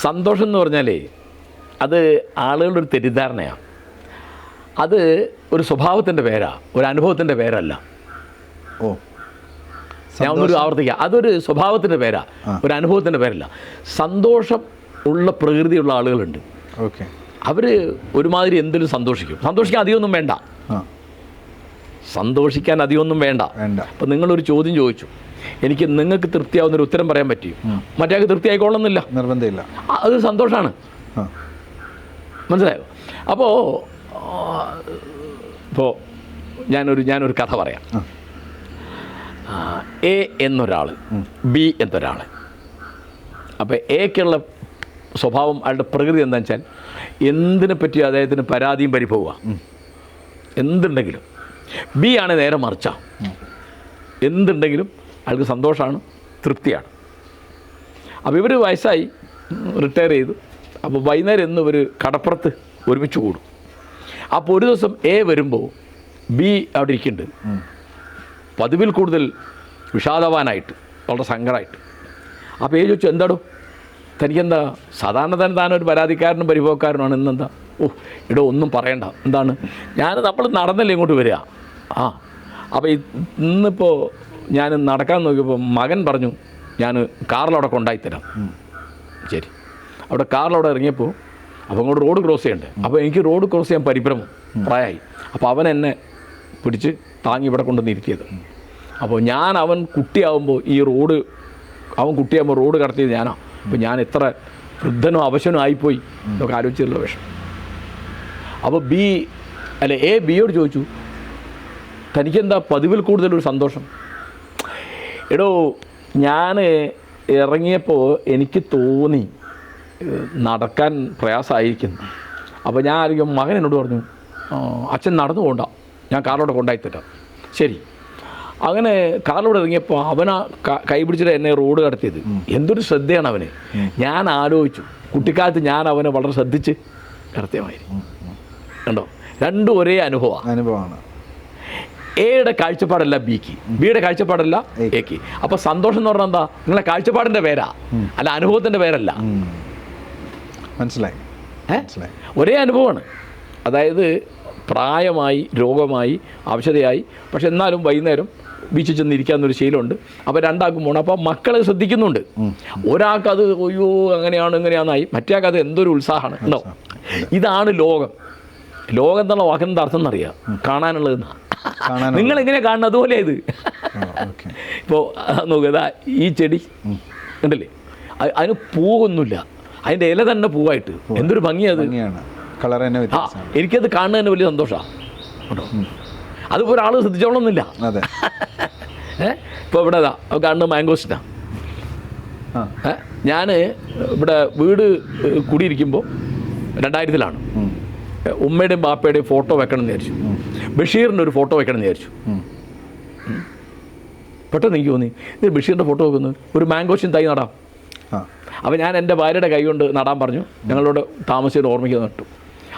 സന്തോഷം എന്ന് പറഞ്ഞാലേ അത് ആളുകളുടെ ഒരു തെറ്റിദ്ധാരണയാണ് അത് ഒരു സ്വഭാവത്തിന്റെ പേരാ ഒരു അനുഭവത്തിന്റെ പേരല്ല. ഓ. ഞാൻ ഒന്നൊരു ആവർത്തിക്കാം. അതൊരു സ്വഭാവത്തിന്റെ പേരാ ഒരു അനുഭവത്തിന്റെ പേരല്ല. സന്തോഷം ഉള്ള പ്രകൃതിയുള്ള ആളുകളുണ്ട്. ഓക്കെ. അവർ ഒരുമാതിരി എന്തിലും സന്തോഷിക്കും. സന്തോഷിക്കാൻ അധികമൊന്നും വേണ്ട. സന്തോഷിക്കാൻ അധികമൊന്നും വേണ്ട. വേണ്ട. അപ്പം നിങ്ങളൊരു ചോദ്യം ചോദിച്ചു. എനിക്ക് നിങ്ങൾക്ക് തൃപ്തിയാവുന്ന ഒരു ഉത്തരം പറയാൻ പറ്റിയും മറ്റേ തൃപ്തി ആയിക്കൊള്ളുന്നില്ല നിർബന്ധമില്ല. അത് സന്തോഷമാണ് മനസ്സിലായോ? അപ്പോൾ ഇപ്പോൾ ഞാനൊരു ഞാനൊരു കഥ പറയാം. എ എന്നൊരാൾ ബി എന്നൊരാൾ അപ്പോൾ എക്കുള്ള സ്വഭാവം അയാളുടെ പ്രകൃതി എന്താണെന്ന് വെച്ചാൽ എന്തിനെ പറ്റി അദ്ദേഹത്തിന് പരാതിയും പരിഭവമാണ് എന്തുണ്ടെങ്കിലും. ബി ആണ് നേരെ മറിച്ച. എന്തുണ്ടെങ്കിലും അയാൾക്ക് സന്തോഷമാണ് തൃപ്തിയാണ്. അപ്പോൾ ഇവർ വയസ്സായി റിട്ടയർ ചെയ്തു. അപ്പോൾ വൈകുന്നേരം ഇന്ന് ഇവർ കടപ്പുറത്ത് ഒരുമിച്ച് കൂടും. അപ്പോൾ ഒരു ദിവസം എ വരുമ്പോൾ ബി അവിടെ ഇരിക്കുന്നുണ്ട്. പതിവിൽ കൂടുതൽ വിഷാദവാനായിട്ട് വളരെ സങ്കടമായിട്ട്. അപ്പോൾ ഏ ചോദിച്ചു എന്താടോ? തനിക്കെന്താ? സാധാരണ തന്നെ താനൊരു പരാതിക്കാരനും പരിഭവക്കാരനുമാണ്. ഇന്നെന്താ? ഓ ഇടോ ഒന്നും പറയണ്ട. എന്താണ്? ഞാൻ നമ്മൾ നടന്നല്ലേ ഇങ്ങോട്ട് വരിക? ആ. അപ്പോൾ ഇന്നിപ്പോൾ ഞാൻ നടക്കാൻ നോക്കിയപ്പോൾ മകൻ പറഞ്ഞു ഞാൻ കാറിലവിടെ കൊണ്ടായിത്തരാം ശരി. അവിടെ കാറിലവിടെ ഇറങ്ങിയപ്പോൾ അപ്പോൾ അങ്ങോട്ട് റോഡ് ക്രോസ് ചെയ്യണ്ടേ? അപ്പോൾ എനിക്ക് റോഡ് ക്രോസ് ചെയ്യാൻ പരിഭ്രമം പ്രായമായി അപ്പോൾ അവൻ എന്നെ പിടിച്ച് താങ്ങി ഇവിടെ കൊണ്ടുവന്ന് ഇരുത്തിയത് അപ്പോൾ ഞാൻ അവൻ കുട്ടിയാവുമ്പോൾ ഈ റോഡ് അവൻ കുട്ടിയാകുമ്പോൾ റോഡ് കടത്തിയത് ഞാനാ. അപ്പോൾ ഞാൻ എത്ര വൃദ്ധനോ അവശനോ ആയിപ്പോയി. എന്നൊക്കെ ആലോചിച്ചുള്ള വിഷമം. അപ്പോൾ ബി അല്ലെ എ ബിയോട് ചോദിച്ചു തനിക്കെന്താ പതിവിൽ കൂടുതലൊരു സന്തോഷം? എടോ ഞാൻ ഇറങ്ങിയപ്പോൾ എനിക്ക് തോന്നി നടക്കാൻ പ്രയാസമായിരിക്കുന്നു അപ്പോൾ ഞാൻ ആയിരിക്കും മകൻ എന്നോട് പറഞ്ഞു അച്ഛൻ നടന്നു പോകണ്ട ഞാൻ കാറിലൂടെ കൊണ്ടായിത്തരാം ശരി. അങ്ങനെ കാറിലൂടെ ഇറങ്ങിയപ്പോൾ അവനാ കൈപിടിച്ചിട്ട് കൈ പിടിച്ചിട്ട് എന്നെ റോഡ് കടത്തിയത്. എന്തൊരു ശ്രദ്ധയാണ് അവന്. ഞാൻ ആലോചിച്ചു കുട്ടിക്കാലത്ത് ഞാൻ അവനെ വളരെ ശ്രദ്ധിച്ച് കടത്തിയമായിരുന്നു കണ്ടോ? രണ്ടും ഒരേ അനുഭവമാണ് അനുഭവമാണ് എയുടെ കാഴ്ചപ്പാടല്ല ബിക്ക് ബിയുടെ കാഴ്ചപ്പാടല്ല എക്ക് അപ്പോൾ സന്തോഷം എന്ന് പറഞ്ഞാൽ എന്താ? നിങ്ങളെ കാഴ്ചപ്പാടിന്റെ പേരാ. അല്ല അനുഭവത്തിന്റെ പേരല്ല. മനസ്സിലായി. ഒരേ അനുഭവമാണ്. അതായത് പ്രായമായി രോഗമായി അവശതയായി. പക്ഷെ എന്നാലും വൈകുന്നേരം ബീച്ചിൽ ചെന്നിരിക്കാന്നൊരു ശീലമുണ്ട്. അപ്പോൾ രണ്ടാൾക്കും പോകണം അപ്പോൾ മക്കളെ ശ്രദ്ധിക്കുന്നുണ്ട്. ഒരാൾക്ക് അത് അയ്യോ അങ്ങനെയാണ് ഇങ്ങനെയാണെന്നായി. മറ്റേ അത് എന്തൊരു ഉത്സാഹമാണ്. ഉണ്ടോ ഇതാണ് ലോകം. ലോകം എന്നുള്ള വാക്കിന്റെ അർത്ഥം എന്നറിയാം. കാണാനുള്ളതെന്നാ കാണാനുള്ളത്. നിങ്ങൾ എങ്ങനെ കാണുന്നത് അതുപോലെ ഇത്? ഇപ്പോൾ നോക്കുക ഈ ചെടി ഉണ്ടല്ലേ അതിന് പൂവൊന്നുമില്ല. അതിന്റെ ഇല തന്നെ പൂവായിട്ട്. എന്തൊരു ഭംഗിയത് കളർ തന്നെ എനിക്കത് കാണുന്നത് തന്നെ വലിയ സന്തോഷമാണ് കേട്ടോ അതിപ്പോൾ ഒരാൾ ശ്രദ്ധിച്ചോളൊന്നുമില്ല അതെ. ഇപ്പോൾ ഇവിടെ അതാ കാണുന്നത് മാംഗോസ്റ്റാണ് ഞാൻ ഇവിടെ വീട് കൂടിയിരിക്കുമ്പോൾ രണ്ടായിരത്തിലാണ്. ഉമ്മയുടെയും ബാപ്പയുടെയും ഫോട്ടോ വെക്കണം എന്ന് വിചാരിച്ചു. ബഷീറിന്റെ ഒരു ഫോട്ടോ വെക്കണം എന്ന് വിചാരിച്ചു. പെട്ടെന്ന് എനിക്ക് തോന്നി ഇത് ബഷീറിന്റെ ഫോട്ടോ വെക്കുന്നു. ഒരു മാംഗോഷിൻ തൈ നടാം. ആ. അപ്പോൾ ഞാൻ എന്റെ ഭാര്യയുടെ കൈ കൊണ്ട് നടാൻ പറഞ്ഞു. ഞങ്ങളോട് താമസിച്ചിട്ട് ഓർമ്മിക്കാൻ നട്ടു.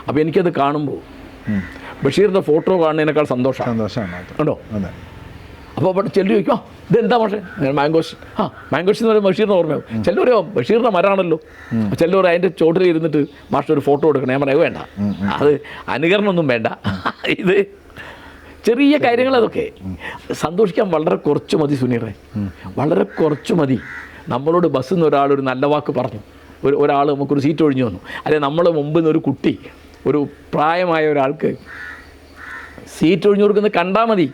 അപ്പോൾ എനിക്കത് കാണുമ്പോൾ. ബഷീറിന്റെ ഫോട്ടോ കാണുന്നതിനേക്കാൾ സന്തോഷം സന്തോഷമാണ്. അതെ. അപ്പോൾ അവിടെ ചെല്ലു ചോദിക്കും ആ ഇതെന്താ പക്ഷേ മാംഗോസ് ആ മാങ്കോസ് എന്ന് പറയുമ്പോൾ ബഷീറിന് ഓർമ്മയാവും ചെല്ലു പറയാം ബഷീറിന്റെ മരമാണല്ലോ ചെല്ലു പറയും അതിന്റെ ചോട്ടിൽ ഇരുന്നിട്ട് മാസ്റ്റർ ഒരു ഫോട്ടോ എടുക്കണം ഞാൻ പറയാം വേണ്ട. അത് അനുകരണമൊന്നും വേണ്ട. ഇത് ചെറിയ കാര്യങ്ങൾ അതൊക്കെ. സന്തോഷിക്കാൻ വളരെ കുറച്ച് മതി സുനീറെ. വളരെ കുറച്ച് മതി. നമ്മളോട് ബസ്സിൽ നിന്ന് ഒരാൾ ഒരു നല്ല വാക്ക് പറഞ്ഞു. ഒരു ഒരാൾ നമുക്കൊരു സീറ്റ് ഒഴിഞ്ഞു വന്നു. അല്ലെ നമ്മൾ മുമ്പിൽ നിന്ന് ഒരു കുട്ടി ഒരു പ്രായമായ ഒരാൾക്ക് സീറ്റ് ഒഴിഞ്ഞു കൊടുക്കുന്നത് കണ്ടാൽ മതി.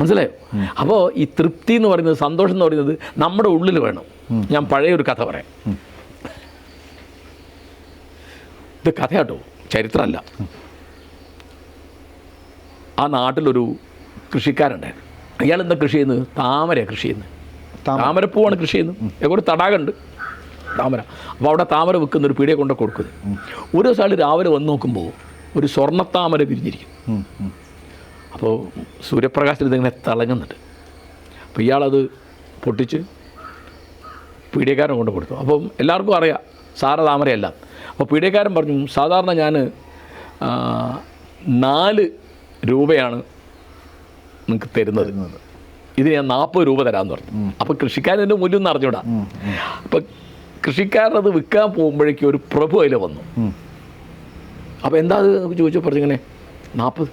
മനസ്സിലായോ? അപ്പോൾ ഈ തൃപ്തി എന്ന് പറയുന്നത് സന്തോഷം എന്ന് പറയുന്നത് നമ്മുടെ ഉള്ളിൽ വേണം. ഞാൻ പഴയ ഒരു കഥ പറയാം. ഇത് കഥയാട്ടോ. ചരിത്രമല്ല. ആ നാട്ടിലൊരു കൃഷിക്കാരുണ്ടായിരുന്നു അയാൾ എന്താ കൃഷി ചെയ്യുന്നത്? താമര കൃഷി ചെയ്യുന്നത്. താമരപ്പൂവാണ് കൃഷി ചെയ്യുന്നത്. എവിടെ ഒരു തടാകമുണ്ട്. താമര. അപ്പോൾ അവിടെ താമര വെക്കുന്ന ഒരു പീടിയെ കൊണ്ട് കൊടുക്കുന്നത്. ഒരു ദിവസം രാവിലെ വന്ന് നോക്കുമ്പോൾ ഒരു സ്വർണത്താമര. ഉം. അപ്പോൾ സൂര്യപ്രകാശത്തിൽ ഇതിങ്ങനെ തിളങ്ങുന്നുണ്ട്. അപ്പോൾ ഇയാളത് പൊട്ടിച്ച് പീഡിയക്കാരൻ കൊണ്ട് കൊടുത്തു. അപ്പം എല്ലാവർക്കും അറിയാം സാര താമരയല്ല അപ്പോൾ പീഡിയക്കാരൻ പറഞ്ഞു സാധാരണ ഞാൻ നാല് രൂപയാണ് നിങ്ങൾക്ക് തരുന്നത്. ഇത് ഞാൻ നാൽപ്പത് രൂപ തരാമെന്ന് പറഞ്ഞു. അപ്പോൾ കൃഷിക്കാരന്റെ മൂല്യം ഒന്ന് അറിഞ്ഞൂടാ. അപ്പം കൃഷിക്കാരനത് വിൽക്കാൻ പോകുമ്പോഴേക്കും ഒരു പ്രഭു അതിൽ വന്നു. അപ്പോൾ എന്താ അത് ചോദിച്ചപ്പോൾ ചോദിച്ചു പറഞ്ഞിങ്ങനെ നാൽപ്പത്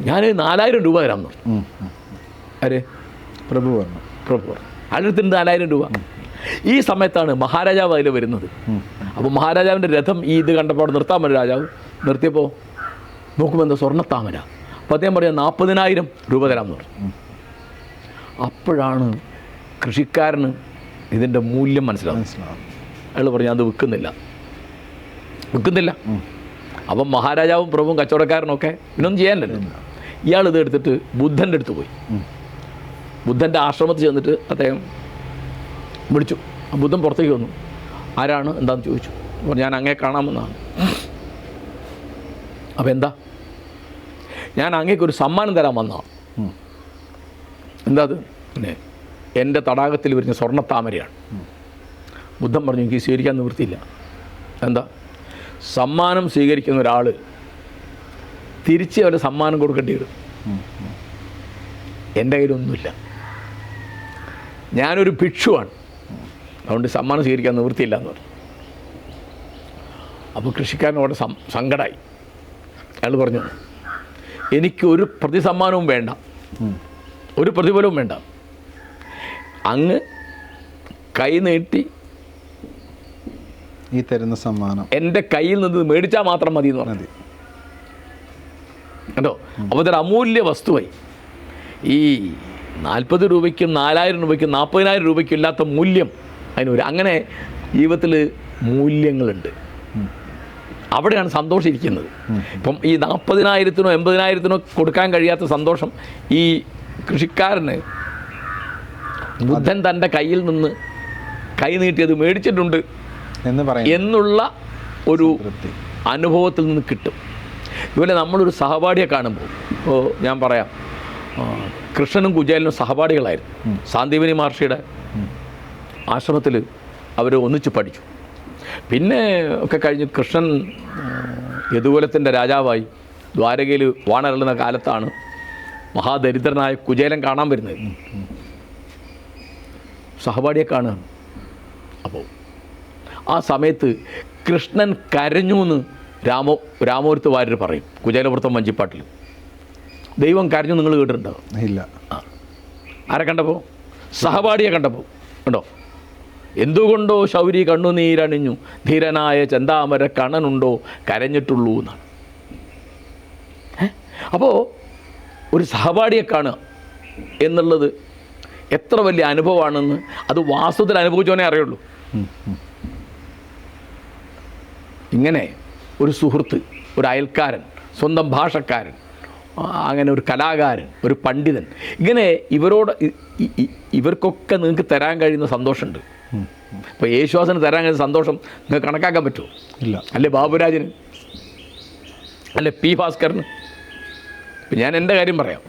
ഞാൻ നാലായിരം രൂപ തരാം പറഞ്ഞു. ആര്? പ്രഭു പറഞ്ഞു. പ്രഭു പറഞ്ഞു. അയാളുടെ നാലായിരം രൂപ? ഈ സമയത്താണ് മഹാരാജാവ് അതിൽ വരുന്നത്. അപ്പോൾ മഹാരാജാവിന്റെ രഥം ഈ ഇത് കണ്ടപ്പോൾ അവിടെ നിർത്താൻ പറ്റും രാജാവ്. നിർത്തിയപ്പോൾ നോക്കുമ്പോൾ എന്താ സ്വർണത്താമര. അപ്പോൾ അദ്ദേഹം പറയാം നാൽപ്പതിനായിരം രൂപ തരാമെന്ന് പറഞ്ഞു. അപ്പോഴാണ് കൃഷിക്കാരന് ഇതിന്റെ മൂല്യം മനസ്സിലാവും അയാൾ പറഞ്ഞു അത് വിൽക്കുന്നില്ല വിൽക്കുന്നില്ല അപ്പം മഹാരാജാവും പ്രഭുവും കച്ചവടക്കാരനൊക്കെ ഇതൊന്നും ചെയ്യാനില്ലല്ലോ. ഇയാൾ ഇത് എടുത്തിട്ട് ബുദ്ധന്റെ അടുത്ത് പോയി. ബുദ്ധന്റെ ആശ്രമത്തിൽ ചെന്നിട്ട് അദ്ദേഹം വിളിച്ചു. ആ ബുദ്ധൻ പുറത്തേക്ക് വന്നു. ആരാണ്? എന്താണെന്ന് ചോദിച്ചു. അപ്പോൾ ഞാൻ അങ്ങേ കാണാമെന്നാണ്. അപ്പോൾ എന്താ? ഞാൻ അങ്ങേക്കൊരു സമ്മാനം തരാൻ വന്നതാണ്. എന്താ അത്? പിന്നെ എന്റെ തടാകത്തിൽ വരുന്ന സ്വർണത്താമരയാണ്. ബുദ്ധൻ പറഞ്ഞു എനിക്ക് സ്വീകരിക്കാൻ നിവൃത്തിയില്ല. എന്താ? സമ്മാനം സ്വീകരിക്കുന്ന ഒരാൾ തിരിച്ച് അവരെ സമ്മാനം കൊടുക്കേണ്ടി വരും. എന്റെ കയ്യിലൊന്നുമില്ല. ഞാനൊരു ഭിക്ഷുവാണ്. അതുകൊണ്ട് സമ്മാനം സ്വീകരിക്കാൻ നിവൃത്തിയില്ല എന്ന് പറഞ്ഞു. അപ്പോൾ കൃഷിക്കാരനോട് സം സങ്കടമായി അയാൾ പറഞ്ഞു എനിക്ക് ഒരു പ്രതിസമ്മാനവും വേണ്ട. ഒരു പ്രതിഫലവും വേണ്ട. അങ്ങ് കൈ നീട്ടി ഈ തരുന്ന സമ്മാനം. എന്റെ കയ്യിൽ നിന്ന് മേടിച്ചാൽ മാത്രം മതി എന്ന് പറഞ്ഞു കേട്ടോ അപ്പോൾ ഇതൊരു അമൂല്യ വസ്തുവായി. ഈ നാൽപ്പത് രൂപയ്ക്കും നാലായിരം രൂപയ്ക്കും നാൽപ്പതിനായിരം രൂപയ്ക്കും ഇല്ലാത്ത മൂല്യം അതിനൊരു അങ്ങനെ ജീവിതത്തിൽ മൂല്യങ്ങളുണ്ട്. അവിടെയാണ് സന്തോഷം ഇരിക്കുന്നത് ഇപ്പം ഈ നാൽപ്പതിനായിരത്തിനോ എൺപതിനായിരത്തിനോ കൊടുക്കാൻ കഴിയാത്ത സന്തോഷം ഈ കൃഷിക്കാരന് ബുദ്ധൻ തന്റെ കയ്യിൽ നിന്ന് കൈ നീട്ടിയത് മേടിച്ചിട്ടുണ്ട് എന്ന് പറയും എന്നുള്ള ഒരു അനുഭവത്തിൽ നിന്ന് കിട്ടും. ഇതുപോലെ നമ്മളൊരു സഹപാഠിയെ കാണുമ്പോൾ ഇപ്പോൾ ഞാൻ പറയാം. കൃഷ്ണനും കുചേലനും സഹപാഠികളായിരുന്നു. സാന്ദീപനി മഹർഷിയുടെ ആശ്രമത്തിൽ അവർ ഒന്നിച്ച് പഠിച്ചു. പിന്നെ ഒക്കെ കഴിഞ്ഞ് കൃഷ്ണൻ യദുകുലത്തിന്റെ രാജാവായി ദ്വാരകയിൽ വാണറിളുന്ന കാലത്താണ് മഹാദരിദ്രനായ കുചേലൻ കാണാൻ വരുന്നത്. സഹപാഠിയെ കാണുക. അപ്പോൾ ആ സമയത്ത് കൃഷ്ണൻ കരഞ്ഞു എന്ന് രാമോ രാമോരത്ത് വാര്യർ പറയും കുചേലപുറത്തും വഞ്ചിപ്പാട്ടിൽ ദൈവം കരഞ്ഞു നിങ്ങൾ കേട്ടിട്ടുണ്ടോ? ഇല്ല. ആരെ കണ്ടപ്പോൾ സഹപാഠിയെ കണ്ടപ്പോൾ ഉണ്ടോ എന്തുകൊണ്ടോ ശൗരി കണ്ണുനീരണിഞ്ഞു? ധീരനായ ചന്താമര കണനുണ്ടോ കരഞ്ഞിട്ടുള്ളൂ എന്നാണ്. അപ്പോൾ ഒരു സഹപാഠിയെ കാണുക എന്നുള്ളത് എത്ര വലിയ അനുഭവമാണെന്ന് അത് വാസ്തവത്തിൽ അനുഭവിച്ചവനെ അറിയുള്ളൂ. ഇങ്ങനെ ഒരു സുഹൃത്ത് ഒരു അയൽക്കാരൻ സ്വന്തം ഭാഷക്കാരൻ അങ്ങനെ ഒരു കലാകാരൻ ഒരു പണ്ഡിതൻ. ഇങ്ങനെ ഇവരോട് ഇവർക്കൊക്കെ നിങ്ങൾക്ക് തരാൻ കഴിയുന്ന സന്തോഷമുണ്ട്. ഇപ്പോൾ യേശുവാസന് തരാൻ കഴിയുന്ന സന്തോഷം നിങ്ങൾക്ക് കണക്കാക്കാൻ പറ്റുമോ? ഇല്ല. അല്ലേ ബാബുരാജിന്? അല്ലെ പി ഭാസ്കറിന്? ഞാൻ എന്റെ കാര്യം പറയാം.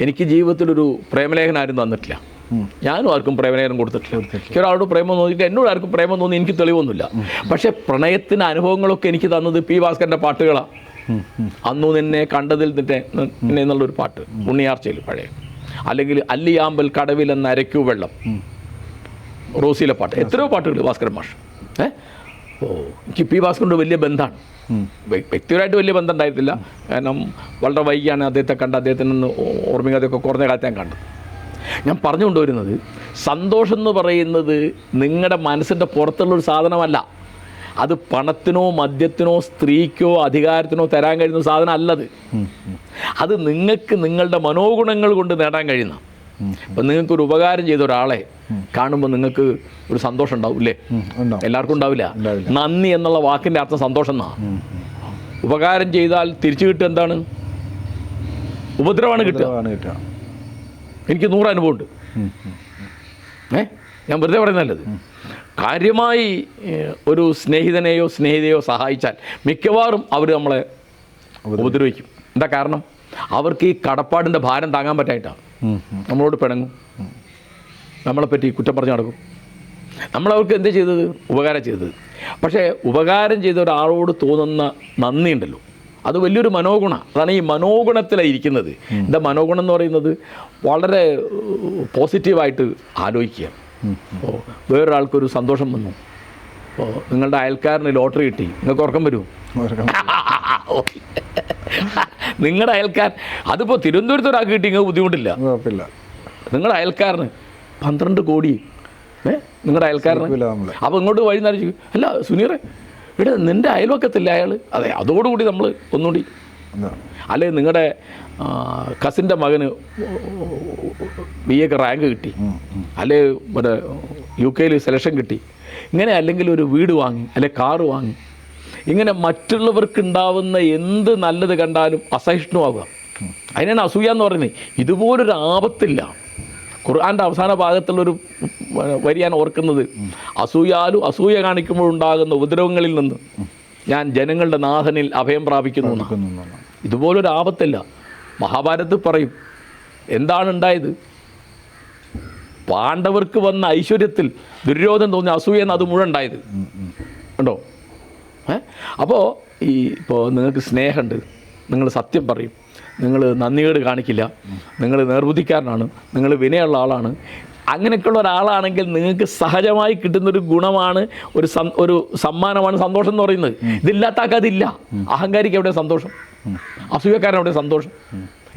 എനിക്ക് ജീവിതത്തിലൊരു പ്രേമലേഖനം ആരും തന്നിട്ടില്ല. ഞാനും ആർക്കും പ്രേമനേരം കൊടുത്തിട്ടില്ല. എനിക്ക് ഒരാളോട് പ്രേമം തോന്നിയിട്ട് എന്നോട് ആർക്കും പ്രേമം തോന്നി എനിക്ക് തെളിവൊന്നുമില്ല. പക്ഷേ പ്രണയത്തിന് അനുഭവങ്ങളൊക്കെ എനിക്ക് തന്നത് പി ഭാസ്കറിന്റെ പാട്ടുകളാണ്. അന്നു നിന്നെ കണ്ടതിൽ നിന്നെ എന്നുള്ളൊരു പാട്ട് ഉണ്ണിയാർച്ചയിൽ പഴയ. അല്ലെങ്കിൽ അല്ലിയാമ്പൽ കടവിൽ എന്ന അരയ്ക്കൂ വെള്ളം റോസിയിലെ പാട്ട്. എത്രയോ പാട്ടുകൾ ഭാസ്കരൻ മാഷ്. ഏഹ് ഓ എനിക്ക് പി ഭാസ്കറിന്റെ വലിയ ബന്ധമാണ്. വ്യക്തിപരമായിട്ട് വലിയ ബന്ധം ഉണ്ടായിരുന്നില്ല കാരണം വളരെ വൈകിയാണ് അദ്ദേഹത്തെ കണ്ട് അദ്ദേഹത്തിൽ നിന്ന് ഓർമ്മിക്കാതെയൊക്കെ കുറഞ്ഞ കാലത്ത് ഞാൻ കണ്ടത്. ഞാൻ പറഞ്ഞു കൊണ്ടുവരുന്നത് സന്തോഷം എന്ന് പറയുന്നത് നിങ്ങളുടെ മനസ്സിന്റെ പുറത്തുള്ളൊരു സാധനമല്ല. അത് പണത്തിനോ മദ്യത്തിനോ സ്ത്രീക്കോ അധികാരത്തിനോ തരാൻ കഴിയുന്ന സാധനം അല്ലത് അത് നിങ്ങൾക്ക് നിങ്ങളുടെ മനോഗുണങ്ങൾ കൊണ്ട് നേടാൻ കഴിയുന്ന. അപ്പം നിങ്ങൾക്കൊരു ഉപകാരം ചെയ്ത ഒരാളെ കാണുമ്പോൾ നിങ്ങൾക്ക് ഒരു സന്തോഷം ഉണ്ടാവും ഇല്ലേ? എല്ലാവർക്കും ഉണ്ടാവില്ല. നന്ദി എന്നുള്ള വാക്കിന്റെ അർത്ഥം സന്തോഷം എന്നാ. ഉപകാരം ചെയ്താൽ തിരിച്ചു കിട്ടുക എന്താണ്? ഉപദ്രവമാണ് കിട്ടുക. എനിക്ക് നൂറ് അനുഭവമുണ്ട്. ഏ? ഞാൻ വെറുതെ പറയുന്നതല്ലത് കാര്യമായി ഒരു സ്നേഹിതനെയോ സ്നേഹിതയോ സഹായിച്ചാൽ മിക്കവാറും അവർ നമ്മളെ ഉപദ്രവിക്കും. എന്താ കാരണം? അവർക്ക് ഈ കടപ്പാടിന്റെ ഭാരം താങ്ങാൻ പറ്റായിട്ടാണ്. നമ്മളോട് പിണങ്ങും. നമ്മളെപ്പറ്റി കുറ്റം പറഞ്ഞ് നടക്കും. നമ്മളവർക്ക് എന്ത് ചെയ്തത്? ഉപകാരം ചെയ്തത്. പക്ഷേ ഉപകാരം ചെയ്ത ഒരാളോട് തോന്നുന്ന നന്ദി ഉണ്ടല്ലോ അത് വലിയൊരു മനോഗുണ. അതാണ് ഈ മനോഗുണത്തിലായിരിക്കുന്നത്. എന്റെ എന്താ മനോഗുണം എന്ന് പറയുന്നത്? വളരെ പോസിറ്റീവായിട്ട് ആലോചിക്കുക. അപ്പോൾ വേറൊരാൾക്കൊരു സന്തോഷം വന്നു. അപ്പോൾ നിങ്ങളുടെ അയൽക്കാരന് ലോട്ടറി കിട്ടി. നിങ്ങൾക്ക് ഉറക്കം വരുമോ. നിങ്ങളുടെ അയൽക്കാരൻ അതിപ്പോൾ തിരുവനന്തപുരത്ത് ഒരാൾക്ക് കിട്ടി നിങ്ങൾക്ക് ബുദ്ധിമുട്ടില്ല? കുഴപ്പമില്ല. നിങ്ങളുടെ അയൽക്കാരന് പന്ത്രണ്ട് കോടി. ഏ? നിങ്ങളുടെ അയൽക്കാരന്? അപ്പോൾ ഇങ്ങോട്ട് വഴി നിറച്ചു അല്ല സുനീറെ ഇവിടെ നിന്റെ അയൽവക്കത്തില്ല അയാൾ അതെ അതോടുകൂടി നമ്മൾ ഒന്നുകൂടി അല്ലെ നിങ്ങളുടെ കസിന്റെ മകന് ബി എക്ക് റാങ്ക് കിട്ടി. അല്ലെ മറ്റേ യു കെയിൽ സെലക്ഷൻ കിട്ടി. ഇങ്ങനെ അല്ലെങ്കിൽ ഒരു വീട് വാങ്ങി അല്ലെ കാറ് വാങ്ങി. ഇങ്ങനെ മറ്റുള്ളവർക്ക് ഉണ്ടാവുന്ന എന്ത് നല്ലത് കണ്ടാലും അസഹിഷ്ണുവാകുക. അതിനാണ് അസൂയ എന്ന് പറയുന്നത്. ഇതുപോലൊരു ആപത്തില്ല. ഖുർആാന്റെ അവസാന ഭാഗത്തുള്ളൊരു വരി ഞാൻ ഓർക്കുന്നത്. അസൂയാലും അസൂയ കാണിക്കുമ്പോൾ ഉണ്ടാകുന്ന ഉപദ്രവങ്ങളിൽ നിന്ന് ഞാൻ ജനങ്ങളുടെ നാഥനിൽ അഭയം പ്രാപിക്കുന്നു. ഇതുപോലൊരു ആപത്തല്ല. മഹാഭാരതത്തിൽ പറയും എന്താണ് ഉണ്ടായത്? പാണ്ഡവർക്ക് വന്ന ഐശ്വര്യത്തിൽ ദുര്യോധന തോന്നി അസൂയ എന്ന് അത് മുഴുവൻ ഉണ്ടായത്. ഉണ്ടോ? ഏ? അപ്പോൾ ഈ ഇപ്പോൾ നിങ്ങൾക്ക് സ്നേഹമുണ്ട്. നിങ്ങൾ സത്യം പറയും. നിങ്ങൾ നന്ദികേട് കാണിക്കില്ല. നിങ്ങൾ നേർബുദ്ധിക്കാരനാണ്. നിങ്ങൾ വിനയുള്ള ആളാണ്. അങ്ങനെയൊക്കെയുള്ള ഒരാളാണെങ്കിൽ നിങ്ങൾക്ക് സഹജമായി കിട്ടുന്ന ഒരു ഗുണമാണ് ഒരു ഒരു സമ്മാനമാണ് സന്തോഷം എന്ന് പറയുന്നത്. ഇതില്ലാത്ത ആൾക്കതില്ല അഹങ്കാരിക്ക് എവിടെ സന്തോഷം? അസൂയക്കാരൻ എവിടെ സന്തോഷം?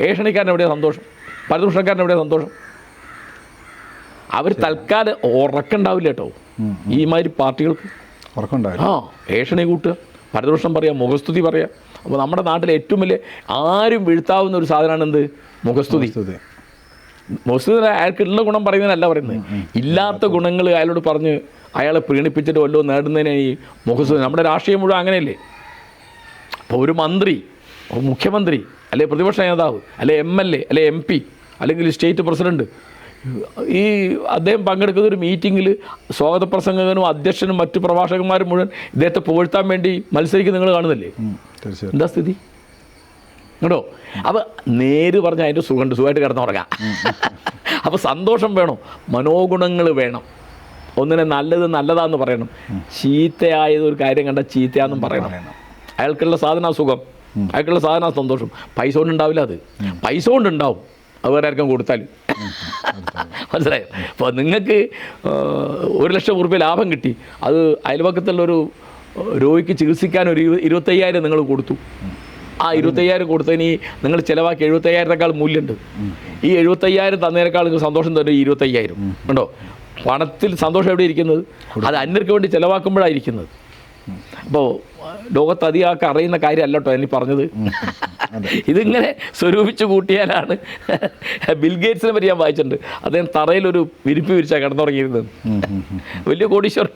ഏഷണിക്കാരൻ എവിടെ സന്തോഷം? പരദൂഷണക്കാരൻ എവിടെ സന്തോഷം? അവർ തൽക്കാലം ഉറക്കണ്ടാവില്ല കേട്ടോ. ഈ മാതിരി പാർട്ടികൾക്ക്. ആ ഏഷണി കൂട്ടുക പരദൂഷണം പറയാം മുഖസ്തുതി പറയാം. അപ്പോൾ നമ്മുടെ നാട്ടിലെ ഏറ്റവും വലിയ ആരും വീഴ്ത്താവുന്ന ഒരു സാധനമാണ് എന്ത്? മുഖസ്തുതി. സ്തുതി മുസ്ലിം അയാൾക്കുള്ള ഗുണം പറയുന്നതിനല്ല പറയുന്നത്. ഇല്ലാത്ത ഗുണങ്ങൾ അയാളോട് പറഞ്ഞ് അയാളെ പ്രീണിപ്പിച്ചിട്ട് വല്ലതും നേടുന്നതിനെ ഈ മുഖസ്തുതി നമ്മുടെ രാഷ്ട്രീയം മുഴുവൻ അങ്ങനെയല്ലേ? അപ്പോൾ ഒരു മന്ത്രി മുഖ്യമന്ത്രി അല്ലെ പ്രതിപക്ഷ നേതാവ് അല്ലെ എം എൽ എ അല്ലെ എം പി അല്ലെങ്കിൽ സ്റ്റേറ്റ് പ്രസിഡന്റ് ഈ അദ്ദേഹം പങ്കെടുക്കുന്ന ഒരു മീറ്റിങ്ങിൽ സ്വാഗത പ്രസംഗകനും അധ്യക്ഷനും മറ്റു പ്രഭാഷകന്മാരും മുഴുവൻ ഇദ്ദേഹത്തെ പുകഴ്ത്താൻ വേണ്ടി മത്സരിക്കുന്ന നിങ്ങൾ കാണുന്നില്ലേ എന്താ സ്ഥിതി? കേട്ടോ അപ്പോൾ നേര് പറഞ്ഞ അതിന്റെ സുഖമുണ്ട് സുഖമായിട്ട് കിടന്നുറങ്ങാം അപ്പോൾ സന്തോഷം വേണം മനോഗുണങ്ങൾ വേണം. ഒന്നിനെ നല്ലത് നല്ലതാന്ന് പറയണം. ചീത്തയായത് ഒരു കാര്യം കണ്ട ചീത്തയാന്നും പറയണം. അയാൾക്കുള്ള സാധന സുഖം അയാൾക്കുള്ള സാധന സന്തോഷം. പൈസ കൊണ്ട് ഉണ്ടാവില്ല അത്. പൈസ കൊണ്ട് ഉണ്ടാവും. അത് വേറെ ആർക്കും കൊടുത്താൽ മനസ്സിലായോ? അപ്പോൾ നിങ്ങൾക്ക് ഒരു ലക്ഷം റുപ്യ ലാഭം കിട്ടി. അത് അയൽവക്കത്തുള്ള ഒരു രോഗിക്ക് ചികിത്സിക്കാൻ ഒരു ഇരു- ഇരുപത്തയ്യായിരം നിങ്ങൾ കൊടുത്തു. ആ ഇരുപത്തയ്യായിരം കൊടുത്തതിന് ഈ നിങ്ങൾ ചിലവാക്കി എഴുപത്തയ്യായിരത്തെക്കാൾ മൂല്യമുണ്ട്. ഈ എഴുപത്തയ്യായിരം തന്നതിനേക്കാൾ നിങ്ങൾക്ക് സന്തോഷം തരും ഈ ഇരുപത്തയ്യായിരം. ഉണ്ടോ പണത്തിൽ സന്തോഷം എവിടെ ഇരിക്കുന്നത്? അത് അന്യർക്ക് വേണ്ടി ചിലവാക്കുമ്പോഴാണ് ഇരിക്കുന്നത്. അപ്പോൾ ലോകത്ത് അധികം ആൾക്ക് അറിയുന്ന കാര്യമല്ല കേട്ടോ എനിക്ക് പറഞ്ഞത്. ഇതിങ്ങനെ സ്വരൂപിച്ച് കൂട്ടിയാലാണ് ബിൽഗേറ്റ്സിനെ പറ്റി ഞാൻ വായിച്ചിട്ടുണ്ട്. അദ്ദേഹം തറയിലൊരു വിരിപ്പ് വിരിച്ചാണ് കിടന്നുറങ്ങിയിരുന്നത്. വലിയ കോടീശ്വരൻ.